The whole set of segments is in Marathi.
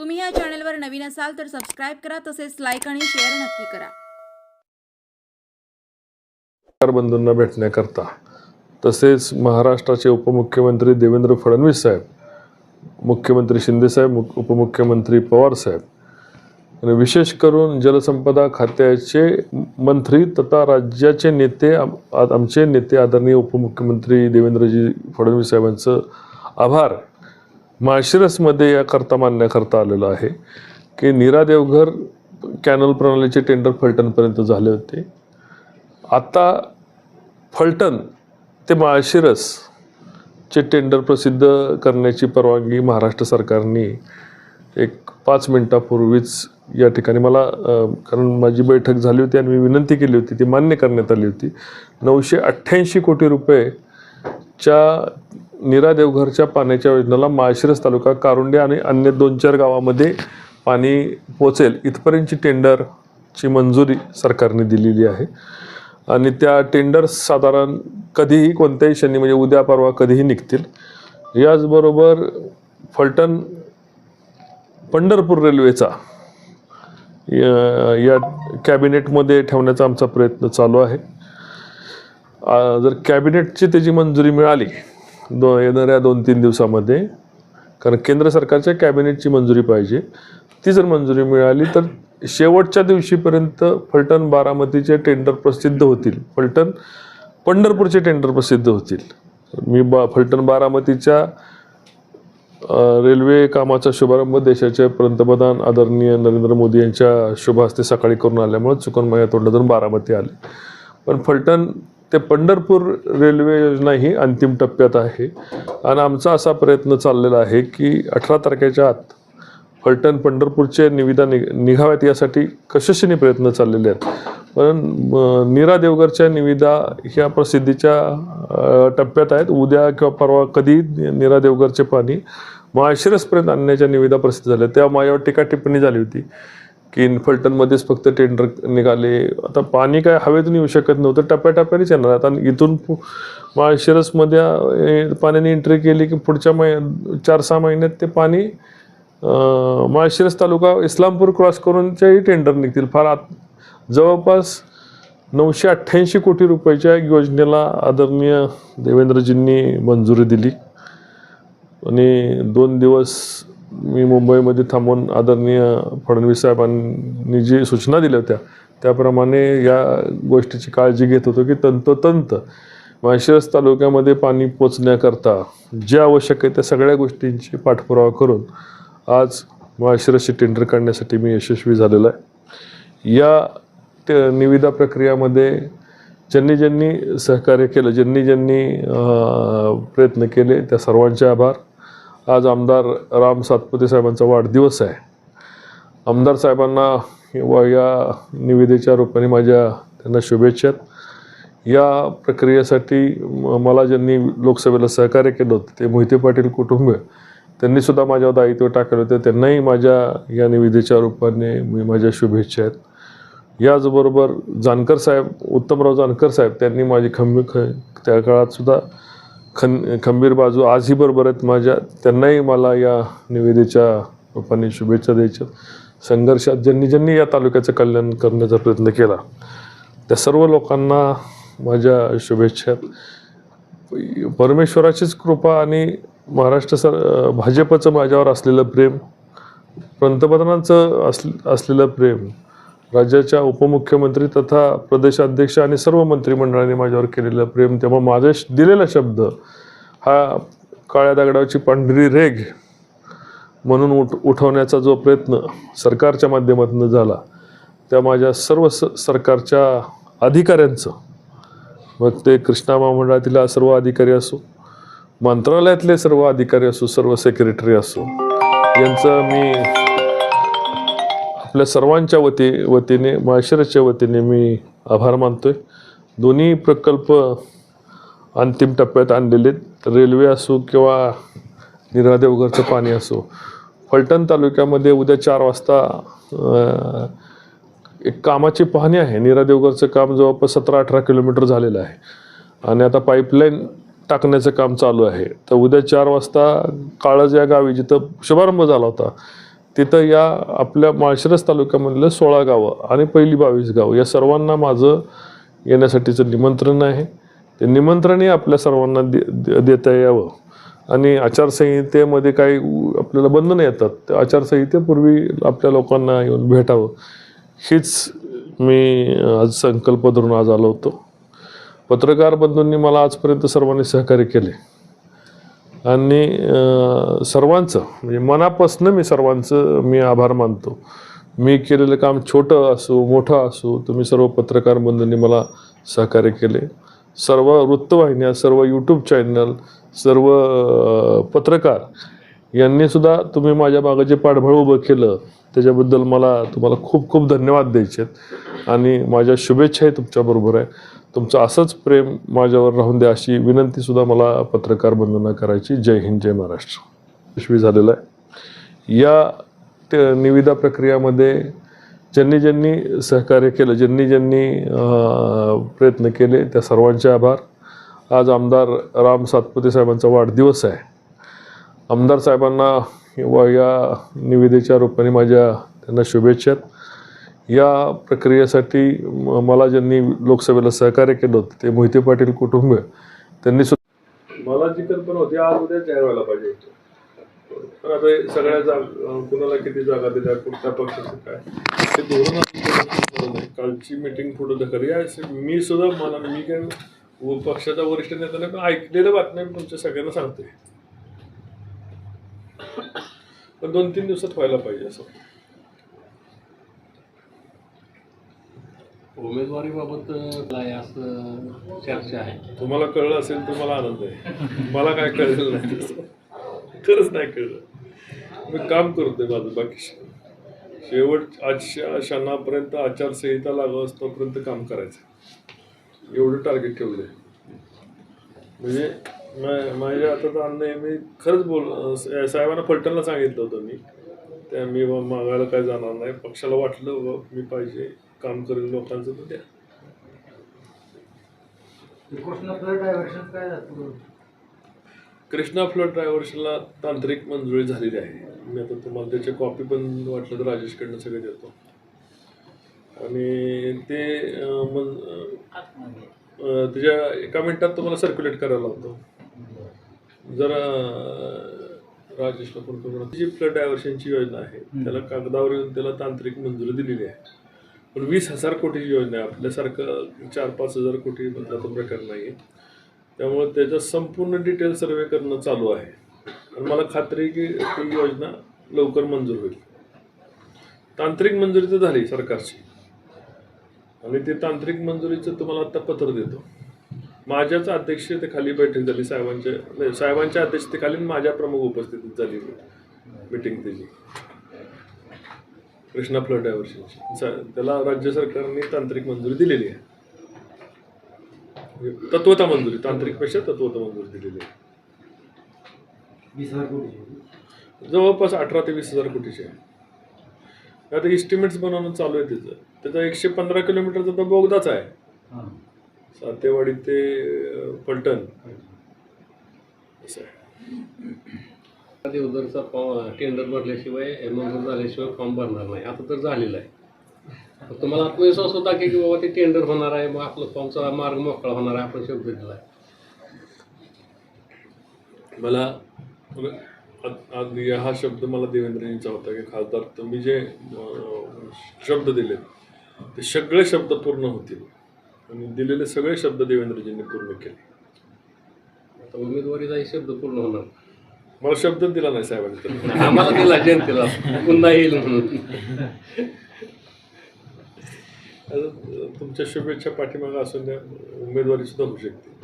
तुम्ही या चॅनलवर नवीन असाल तर सबस्क्राईब करा तसेच लाईक आणि शेअर नक्की करा. बंधूंना भेटण्याकरता. तसेच महाराष्ट्राचे उपमुख्यमंत्री देवेंद्र फडणवीस साहेब मुख्यमंत्री शिंदेसाहेब मुख- उपमुख्यमंत्री पवार साहेब आणि विशेष करून जलसंपदा खात्याचे मंत्री तथा राज्याचे नेते आम- आमचे नेते आदरणीय उपमुख्यमंत्री देवेंद्रजी फडणवीस साहेबांचं आभार. माळशिरसमध्ये याकरता मानण्याकरता आलेलं आहे की नीरा देवघर कॅनल प्रणालीचे टेंडर फलटणपर्यंत झाले होते. आत्ता फलटण ते माळशिरस चे टेंडर प्रसिद्ध करण्याची परवानगी महाराष्ट्र सरकारने एक पाच मिनटापूर्वीच या ठिकाणी मला कारण माझी बैठक झाली होती आणि मी विनंती केली होती ती मान्य करण्यात आली होती. नऊशे अठ्ठ्याऐंशी कोटी रुपयेच्या निरा देवघरच्या पाण्याच्या योजनेला माळशिरस तालुका कारुंडे आणि अन्य दोन चार गावामध्ये पाणी पोचेल इथपर्यंतची टेंडरची मंजुरी सरकारने दिलेली आहे. आणि त्या टेंडर्स साधारण कधीही कोणत्याही क्षणी म्हणजे उद्या परवा कधीही निघतील. याचबरोबर फलटण पंढरपूर रेल्वेचा या या कॅबिनेटमध्ये ठेवण्याचा आमचा प्रयत्न चालू आहे. जर कॅबिनेटची त्याची मंजुरी मिळाली दो येणाऱ्या दोन तीन दिवसामध्ये. कारण केंद्र सरकारच्या कॅबिनेटची मंजुरी पाहिजे. ती जर मंजुरी मिळाली तर शेवटच्या दिवशीपर्यंत फलटण बारामतीचे टेंडर प्रसिद्ध होतील. फलटण पंढरपूरचे टेंडर प्रसिद्ध होतील. मी बा फलटण बारामतीच्या रेल्वे कामाचा शुभारंभ देशाचे पंतप्रधान आदरणीय नरेंद्र मोदी यांच्या शुभ हस्ते सकाळी करून आल्यामुळे चुकून माझ्या तोंडातून बारामती आले. पण फलटण ते पंढरपूर रेल्वे योजना ही अंतिम टप्प्यात आहे. आणि आमचा असा प्रयत्न चाललेला आहे की अठरा तारखेच्या आत फलटण पंढरपूरचे निविदा निघ निघाव्यात यासाठी कशाशीने प्रयत्न चाललेले आहेत? पण नीरा देवगरच्या निविदा ह्या प्रसिद्धीच्या टप्प्यात आहेत. उद्या किंवा परवा कधी नीरा देवगरचे पाणी माळशिरसपर्यंत आणण्याच्या निविदा प्रसिद्ध झाल्या. तेव्हा माझ्यावर टीका टिप्पणी झाली होती. की फलटणमध्येच फक्त टेंडर निघाले. आता पाणी काय हवेतून येऊ शकत नव्हतं. टप्प्याटप्प्यानेच येणार. आता इथून पु- माळशिरसमध्ये पाण्याने एंट्री केली की पुढच्या मै चार सहा महिन्यात ते पाणी माळशिरस तालुका इस्लामपूर क्रॉस करूनच्याही टेंडर निघतील. फार आत जवळपास नऊशे अठ्ठ्याऐंशी कोटी रुपयाच्या योजनेला आदरणीय देवेंद्रजींनी मंजुरी दिली. आणि दोन दिवस मी मुंबईमध्ये थांबून आदरणीय फडणवीस साहेबांनी जी सूचना दिल्या होत्या त्याप्रमाणे या गोष्टीची काळजी घेत होतो की तंतोतंत माळशिरस तालुक्यामध्ये पाणी पोचण्याकरता जे आवश्यक आहे त्या सगळ्या गोष्टींची पाठपुरावा करून आज माळशिरसची टेंडर काढण्यासाठी मी यशस्वी झालेलो आहे. या ते निविदा प्रक्रियामध्ये ज्यांनी ज्यांनी सहकार्य केलं ज्यांनी ज्यांनी प्रयत्न केले त्या सर्वांचे आभार. आज आमदार राम सातपुते साहेबांचा वाढदिवस आहे. आमदार साहेबांना व या निविदेच्या रूपाने माझ्या त्यांना शुभेच्छा आहेत. या प्रक्रियेसाठी मला ज्यांनी लोकसभेला सहकार्य केलं होतं ते मोहिते पाटील कुटुंब त्यांनीसुद्धा माझ्यावर दायित्व टाकलं होतं. त्यांनाही माझ्या या निविदेच्या रूपाने मी माझ्या शुभेच्छा आहेत. याचबरोबर जानकर साहेब उत्तमराव जानकर साहेब त्यांनी माझी खंबी ख त्या काळातसुद्धा खन खंबीर बाजू आजही बरोबर आहेत. माझ्या त्यांनाही मला या निवेदेच्या रूपाने शुभेच्छा द्यायच्या. संघर्षात ज्यांनी ज्यांनी या तालुक्याचं कल्याण करण्याचा प्रयत्न केला त्या सर्व लोकांना माझ्या शुभेच्छा. परमेश्वराचीच कृपा आणि महाराष्ट्र सर भाजपचं माझ्यावर असलेलं प्रेम पंतप्रधानांचं अस असलेलं प्रेम राज्याच्या उपमुख्यमंत्री तथा प्रदेशाध्यक्ष आणि सर्व मंत्रिमंडळाने माझ्यावर केलेलं प्रेम तेव्हा माझ्या श- दिलेला शब्द हा काळ्या दगडाची पांढरी रेघ म्हणून उठ उठवण्याचा जो प्रयत्न सरकारच्या माध्यमातून झाला त्या माझ्या सर्व स सरकारच्या अधिकाऱ्यांचं. मग ते कृष्णा महामंडळातील सर्व अधिकारी असो मंत्रालयातले सर्व अधिकारी असो सर्व सेक्रेटरी असो यांचं मी आपल्या सर्वांच्या वती वतीने माळशिरसच्या वतीने मी आभार मानतोय. दोन्ही प्रकल्प अंतिम टप्प्यात आणलेले आहेत. रेल्वे असो किंवा निरा देवघरचं पाणी असो. फलटण तालुक्यामध्ये उद्या चार वाजता एक कामाची पाहणी आहे. निरादेवघरचं काम जवळपास सतरा अठरा किलोमीटर झालेलं आहे. आणि आता पाईपलाईन टाकण्याचं काम चालू आहे. तर उद्या चार वाजता काळज या गावी जिथं शुभारंभ झाला होता तिथं या आपल्या माळशिरस तालुक्यामधलं सोळा गावं आणि पहिली बावीस गावं या सर्वांना माझं येण्यासाठीचं निमंत्रण आहे. ते निमंत्रणही आपल्या सर्वांना दे देता यावं. आणि आचारसंहितेमध्ये काही आपल्याला बंधनं येतात त्या आचारसंहितेपूर्वी आपल्या लोकांना येऊन भेटावं. हीच मी आज संकल्प धरून आज आलो होतो. पत्रकार बंधूंनी मला आजपर्यंत सर्वांनी सहकार्य केले. आणि सर्वांचं म्हणजे मनापासनं मी सर्वांचं मी आभार मानतो. मी केलेलं काम छोटं असो मोठं असो तुम्ही सर्व पत्रकार बंधूंनी मला सहकार्य केले. सर्व वृत्तवाहिन्या सर्व यूट्यूब चॅनल सर्व पत्रकार यांनीसुद्धा तुम्ही माझ्या मागं जे पाठबळ उभं केलं त्याच्याबद्दल मला तुम्हाला खूप खूप धन्यवाद द्यायचे आहेत. आणि माझ्या शुभेच्छाही तुमच्याबरोबर आहे. तुमचं असंच प्रेम माझ्यावर राहून द्या अशी विनंतीसुद्धा मला पत्रकार बंधना करायची. जय हिंद जय महाराष्ट्र. यशस्वी झालेलं आहे. या ते निविदा प्रक्रियामध्ये ज्यांनी ज्यांनी सहकार्य केलं ज्यांनी ज्यांनी प्रयत्न केले त्या सर्वांचे आभार. आज आमदार राम सातपुते साहेबांचा वाढदिवस आहे. आमदार साहेबांना किंवा या निविदेच्या रूपाने माझ्या त्यांना शुभेच्छा. या प्रक्रियेसाठी मला ज्यांनी लोकसभेला सहकार्य केलं होतं ते मोहिते पाटील कुटुंब त्यांनी सुद्धा मला जी कल्पना होती आज उद्या जाहीर व्हायला पाहिजे पण आता सगळ्या जाग कुणाला किती जागा दिल्या कुठल्या पक्षाचं काय? ते धोरण कालची मिटिंग पुढं ढकल या मी सुद्धा मला मी काय पक्षाच्या पक्षाचा वरिष्ठ नेत्याने पण ऐकलेल्या बातम्या मी तुमच्या सगळ्यांना सांगते पण दोन तीन दिवसात व्हायला पाहिजे असं. उमेदवारीबाबत काय असं चर्चा आहे? तुम्हाला कळलं असेल तर मला आनंद आहे. मला काय कळलेलं नाही. खरंच नाही कळलं. मी काम करतोय माझं बाकी शेवट आजच्या क्षणापर्यंत आचारसंहिता लागू असतोपर्यंत काम करायचं. एवढं टार्गेट ठेवलं आहे म्हणजे मा- माझ्या आता तर अन्न आहे, मी खरंच बोल साहेबांना फलटणला सांगितलं होतं मी. त्या मी मागायला काय जाणार नाही. पक्षाला वाटलं मी पाहिजे काम करेल लोकांचं तर द्या. कृष्ण फ्लड ड्रायव्हर्सला तांत्रिक मंजुरी झालेली आहे. मी आता तुम्हाला त्याची कॉपी पण वाटलं तर राजेशकडनं सगळे देतो. आणि ते त्याच्या एका मिनिटात तुम्हाला सर्क्युलेट करायला लावतो जरा पण करून जी फ्लड डायव्हर्शनची योजना आहे. त्याला कागदावर येऊन त्याला तांत्रिक मंजुरी दिलेली आहे. पण वीस हजार कोटीची योजना आहे. आपल्यासारखं चार पाच हजार कोटी मधला तो प्रकार नाही आहे. त्यामुळे त्याचा संपूर्ण डिटेल सर्वे करणं चालू आहे. आणि मला खात्री आहे की ती योजना लवकर मंजूर होईल. तांत्रिक मंजुरी तर झाली सरकारची. आणि ते तांत्रिक मंजुरीचं तुम्हाला आत्ता पत्र देतो. माझ्याच अध्यक्षतेखाली बैठक झाली साहेबांच्या नाही साहेबांच्या अध्यक्षतेखाली माझ्या प्रमुख उपस्थितीत झाली मिटिंग त्याची कृष्णा फ्लड डायव्हर्शनची. त्याला राज्य सरकारने तांत्रिक मंजुरी दिलेली आहे. म्हणजे तत्वता मंजुरी तांत्रिकपेक्षा तत्वता मंजुरी दिलेली आहे. जवळपास अठरा ते वीस हजार कोटीचे आहे. आता इस्टिमेट्स बनवणं चालू आहे त्याचं. त्याचा एकशे पंधरा किलोमीटरचा तो बोगदाच आहे. सातेवाडी ते अं, फलटण असं आहे देवदरचा फॉर्म टेंडर भरल्याशिवाय मंजूर झाल्याशिवाय फॉर्म भरणार नाही. आता तर झालेलं आहे. फक्त मला आत्मविश्वास होता की की बाबा ते टेंडर होणार आहे मग आपलं फॉर्मचा मार्ग मोकळा होणार आहे आपण शब्द दिला आहे. मला हा शब्द मला देवेंद्रजींचा होता की खासदार तुम्ही जे शब्द दिले ते सगळे शब्द पूर्ण होतील. आणि दिलेले सगळे शब्द देवेंद्रजींनी पूर्ण केले. आता उमेदवारीचाही शब्द पूर्ण होणार. मला शब्द दिला नाही साहेबांनी आम्हाला दिला जनतेला पुन्हा येईल म्हणून. तुमच्या शुभेच्छा पाठीमागे असून द्या उमेदवारी सुद्धा होऊ शकते.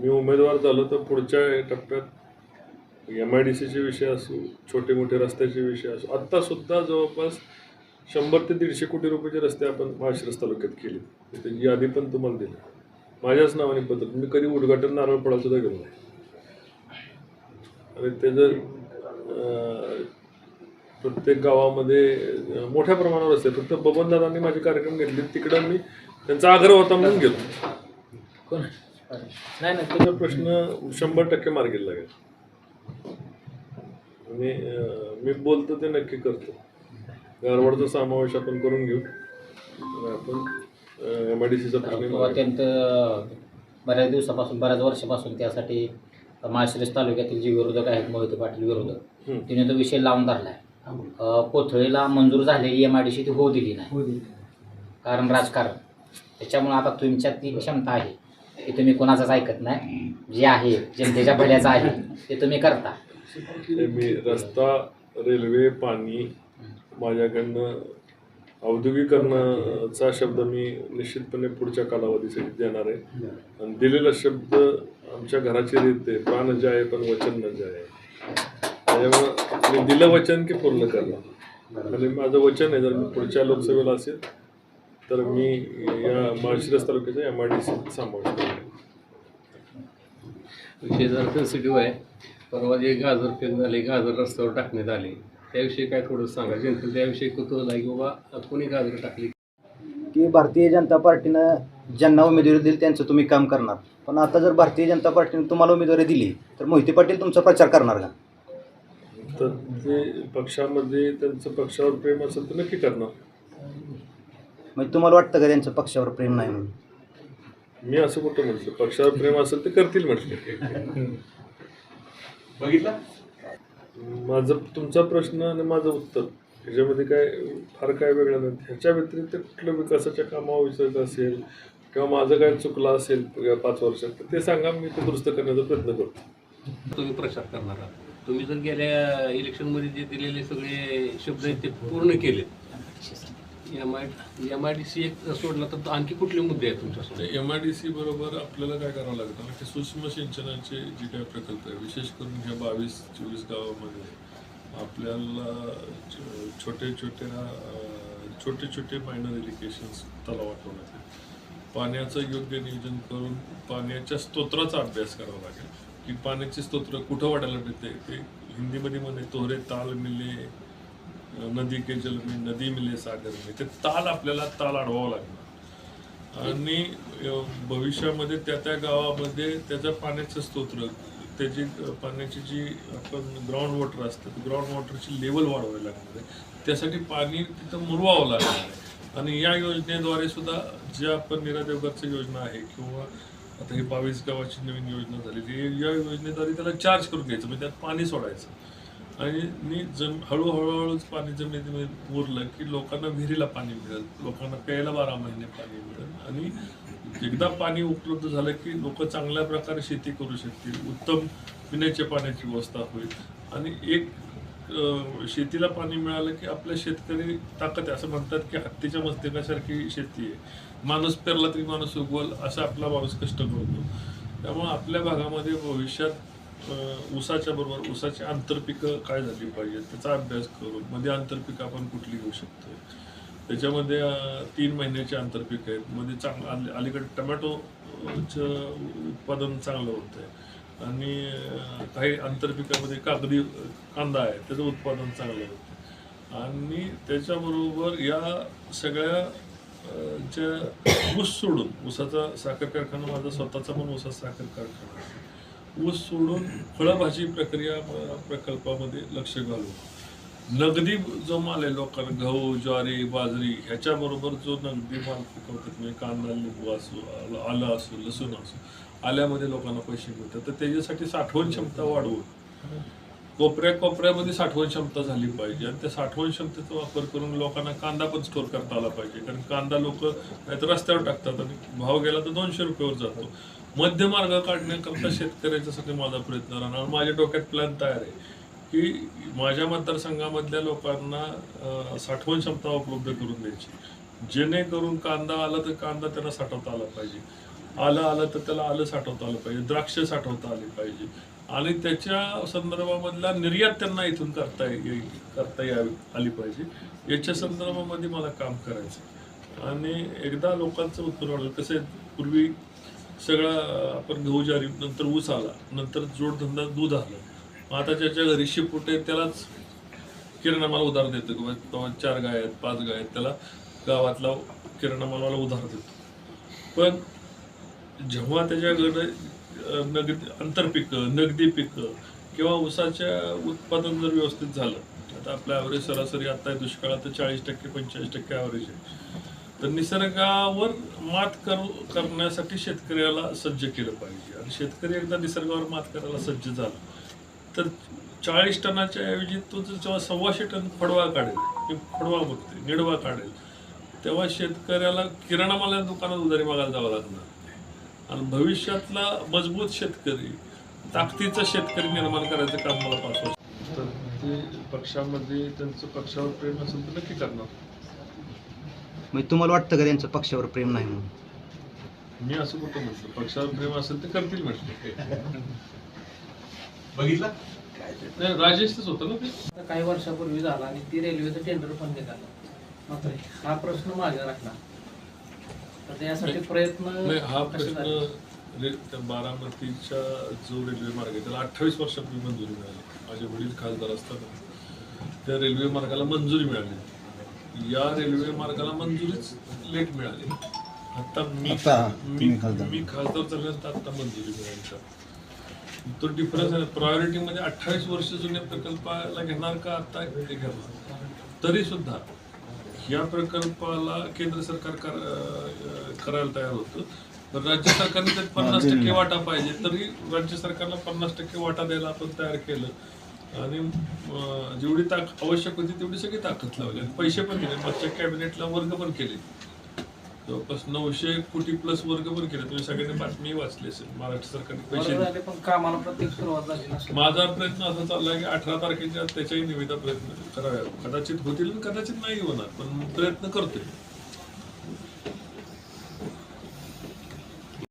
मी उमेदवार झालो तर पुढच्या टप्प्यात एम आय डी सीचे विषय असो छोटे मोठे रस्त्याचे विषय असो आत्ता सुद्धा जवळपास शंभर ते दीडशे कोटी रुपयाचे रस्ते आपण माळशिरस तालुक्यात केले. त्याची यादी पण तुम्हाला दिली. माझ्याच नावाने पत्र मी कधी उद्घाटन नारळ पडा सुद्धा गेलो नाही. आणि त्याचं प्रत्येक गावामध्ये मोठ्या प्रमाणावर असते फक्त बबनदादांनी माझे कार्यक्रम घेतले. तिकडं मी त्यांचा आग्रह होता म्हणून गेलो. नाही नाही. तुझा प्रश्न शंभर टक्के मार्गी लागेल. आणि अं, मी बोलतो ते नक्की करतो. गारवाडचा समावेश आपण करून घेऊ. आपण एम आय डी सीचा अत्यंत बऱ्याच दिवसापासून बऱ्याच वर्षापासून त्यासाठी माळशिरस तालुक्यातील जे विरोधक आहेत मोहिते पाटील विरोधक. तिने तो विषय लावून धरलाय. अं, कोथळीला मंजूर झालेली एम आय डी सी ती होऊ दिली नाही. हो कारण राजकारण. त्याच्यामुळे आता तुमच्यात ती क्षमता आहे. की तुम्ही कोणाचंच ऐकत नाही. जे आहे जनतेच्या भल्याचं आहे ते तुम्ही करता. मी रस्ता रेल्वे पाणी माझ्याकडनं औद्योगिकरणाचा शब्द मी निश्चितपणे पुढच्या कालावधीसाठी देणार आहे. आणि दिलेला शब्द आमच्या घराची रीत आहे. प्राण जे आहे पण वचन न जे आहे त्याच्यामुळं मी दिलं वचन की पूर्ण करणार? आणि माझं वचन आहे जर मी पुढच्या लोकसभेला असेल तर मी या माळशिरस तालुक्याच्या एम आय डी सी करेन विषय जरा सेन्सिटिव्ह आहे. परवा जे गाजर फेक झाले गाजर रस्त्यावर टाकण्यात आले. त्याविषयी काय थोडं सांगा. जनतेला त्याविषयी कुतूहल आहे की बाबा कोणी गाजर टाकली? की भारतीय जनता पार्टीनं ज्यांना उमेदवारी दिली त्यांचं तुम्ही काम करणार. पण आता जर भारतीय जनता पार्टीने तुम्हाला उमेदवारी दिली तर मोहिते पाटील तुमचा प्रचार करणार का? तर ते पक्षामध्ये त्यांचं पक्षावर प्रेम असेल तर नक्की करणार. म्हणजे तुम्हाला वाटतं का त्यांचं पक्षावर प्रेम नाही म्हणून? मी असं कुठं म्हटलं पक्षावर प्रेम असेल ते करतील म्हटलं. बघितलं? माझं तुमचा प्रश्न आणि माझं उत्तर. ह्याच्यामध्ये काय फार काय वेगळं नाही. ह्याच्या व्यतिरिक्त कुठलं विकासाच्या कामावर विचारायचं असेल किंवा माझं काय चुकलं असेल या पाच वर्षात तर ते सांगा मी ते दुरुस्त करण्याचा प्रयत्न करतो. तुम्ही प्रचार करणार आहात. तुम्ही जर गेल्या इलेक्शनमध्ये जे दिलेले सगळे शब्द आहेत ते पूर्ण केले M I M I D C एक सोडला तर आणखी कुठले मुद्दे आहेत तुमच्यासमोर एम आय डी सी बरोबर आपल्याला काय करावं लागतं की सूक्ष्म सिंचनाचे जे काही प्रकल्प आहे विशेष करून ह्या बावीस चोवीस गावामध्ये आपल्याला छोटे छोट्या छोटे छोटे मायनर इरिगेशन्स तलाव वाटवण्यात पाण्याचं योग्य नियोजन करून पाण्याच्या स्तोत्राचा अभ्यास करावा लागेल. की पाण्याचे स्तोत्र कुठं वाढायला मिळते? ते हिंदीमध्ये म्हणे तोहरे ताल मिले नदी के जल मी नदी मिले सागर मी. ते ताल आपल्याला ताल अडवावं लागणार. आणि भविष्यामध्ये त्या त्या गावामध्ये त्याच्या पाण्याचं स्तोत्र त्याची पाण्याची जी आपण ग्राउंड वॉटर असतं ग्राउंड वॉटरची लेवल वाढवावी लागणार आहे. त्यासाठी पाणी तिथं मुरवावं लागणार आहे. आणि या योजनेद्वारे सुद्धा जे आपण निरादेवगरचं योजना आहे किंवा आता ही बावीस गावाची नवीन योजना झालेली या योजनेद्वारे त्याला चार्ज करून घ्यायचं म्हणजे त्यात पाणी सोडायचं. आणि मी जम हळूहळूहळूच पाणी जमिनीमध्ये उरलं की लोकांना विहिरीला पाणी मिळेल. लोकांना प्यायला बारा महिने पाणी मिळेल. आणि एकदा पाणी उपलब्ध झालं की लोक चांगल्या प्रकारे शेती करू शकतील. उत्तम पिण्याच्या पाण्याची व्यवस्था होईल. आणि एक शेतीला पाणी मिळालं की आपल्या शेतकरी ताकद असं म्हणतात की हत्तीच्या मस्तकासारखी शेती आहे. माणूस पेरला तरी माणूस उगवल असा आपला माणूस कष्ट करतो. त्यामुळे आपल्या भागामध्ये भविष्यात ऊसाच्या बरोबर ऊसाची आंतरपिकं काय झाली पाहिजे त्याचा अभ्यास करून मध्ये आंतरपिकं आपण कुठली घेऊ शकतो त्याच्यामध्ये तीन महिन्याचे आंतरपीक आहेत. मध्ये चांगलं अलीकडे टमॅटोचं उत्पादन चांगलं होतं आहे आणि काही आंतरपिकामध्ये कागदी कांदा आहे त्याचं उत्पादन चांगलं होतं आणि त्याच्याबरोबर या सगळ्या ज्या ऊस सोडून ऊसाचा साखर कारखाना माझा स्वतःचा पण ऊसाचा साखर कारखाना ऊस सोडून फळभाजी प्रक्रिया प्रकल्पामध्ये लक्ष घालू. नगदी जो माल आहे लोकांना गहू ज्वारी बाजरी ह्याच्याबरोबर जो नगदी माल पिकवतात म्हणजे कांदा लिंबू असो आलं- असो लसूण असो आल्यामध्ये लोकांना पैसे मिळतात. तर त्याच्यासाठी साठवण क्षमता वाढवून कोपऱ्या कोपऱ्यामध्ये साठवण क्षमता झाली पाहिजे. आणि त्या साठवण क्षमतेचा वापर करून लोकांना कांदा पण स्टोर करता आला पाहिजे. कारण कांदा लोक नाहीतर रस्त्यावर टाकतात आणि भाव गेला तर दोनशे रुपयावर जातो. मध्यमार्ग काढण्याकरता शेतकऱ्याच्यासाठी माझा प्रयत्न राहणार. माझ्या डोक्यात प्लॅन तयार आहे की माझ्या मतदारसंघामधल्या लोकांना साठवण क्षमता उपलब्ध करून द्यायची. जेणेकरून कांदा आला तर कांदा त्यांना साठवता आला पाहिजे. आलं आलं तर त्याला आलं साठवता आलं पाहिजे. द्राक्ष साठवता आली पाहिजे. आणि त्याच्या संदर्भामधला निर्यात त्यांना इथून करता येईल करता यावी आली पाहिजे. याच्या संदर्भामध्ये मला काम करायचं आणि एकदा लोकांचं उत्तर वाढलं. कसं पूर्वी सगळं आपण गहू ज्वारी नंतर ऊस आला नंतर जोडधंदा दूध आलं. मग आता ज्याच्या घरी शिपूट आहे त्यालाच किराणा माल उधार देतो. किंवा चार गाय आहेत पाच गाय आहेत त्याला गावातला किराणा मालवाला उधार देतो. पण जेव्हा त्याच्याकडे नगदी आंतरपिकं नगदी पिकं किंवा ऊसाच्या उत्पादन जर व्यवस्थित झालं आता आपल्या ॲव्हरेज सरासरी आता दुष्काळात चाळीस टक्के पंचेचाळीस टक्के ॲव्हरेज आहे. तर निसर्गावर मात कर करण्यासाठी शेतकऱ्याला सज्ज केलं पाहिजे. आणि शेतकरी एकदा निसर्गावर मात करायला सज्ज झाला तर चाळीस टनाच्या ऐवजी तो जर जेव्हा सव्वाशे टन फडवा काढेल फडवा बघते निडवा काढेल तेव्हा शेतकऱ्याला किराणा माला दुकानात उधारी मागायला जावं लागणार. आणि भविष्यातला मजबूत शेतकरी ताकदीचा शेतकरी निर्माण करायचं काम मला पाहतो तर ते पक्षामध्ये त्यांचं पक्षावर प्रेम असेल तर नक्की करणार. म्हणजे तुम्हाला वाटतं का त्यांचं पक्षावर प्रेम नाही म्हणून? मी असं कुठं म्हटलं पक्षावर प्रेम असेल तर करतील म्हटलं. बघितला? नाही राजेशच होतं ना ते. आता काही वर्षापूर्वी झाला आणि ती रेल्वेचं टेंडर पण निघालं. मात्र हा प्रश्न माझ्या राखला. तर त्यासाठी प्रयत्न नाही हा कसे प्रश्न झाले? रे- त्या बारामतीच्या जो रेल्वे मार्ग आहे त्याला अठ्ठावीस वर्षापूर्वी मंजुरी मिळाली. माझे वडील खासदार असताना त्या रेल्वे मार्गाला मंजुरी मिळाली. या रेल्वे मार्गाला मंजुरीच लेट मिळाली. आता मी आता मी तुम्ही खासदार. मी खासदार झाल्यानंतर आता मंजुरी मिळाली. का तो डिफरन्स आहे प्रायोरिटीमध्ये अठ्ठावीस वर्ष जुन्या प्रकल्पाला घेणार का आता ते घेणार. तरी सुद्धा या प्रकल्पाला केंद्र सरकार कर- अं, करायला तयार होतं. पण राज्य सरकारने त्यात पन्नास टक्के वाटा पाहिजे तरी राज्य सरकारला पन्नास टक्के वाटा द्यायला आपण तयार केलं. आणि जेवढी ताक आवश्यक होती तेवढी सगळी ताकद लावली आणि पैसे पण दिले. मागच्या कॅबिनेटला वर्ग पण केले. जवळपास नऊशे कोटी प्लस वर्ग पण केले. तुम्ही सगळ्यांनी बातमी वाचली असेल. महाराष्ट्र सरकारने पैसे. माझा प्रयत्न असा चाललाय की अठरा तारखेच्या त्याच्याही निविदा प्रयत्न कराव्या कदाचित होतील कदाचित नाही होणार पण प्रयत्न करतोय.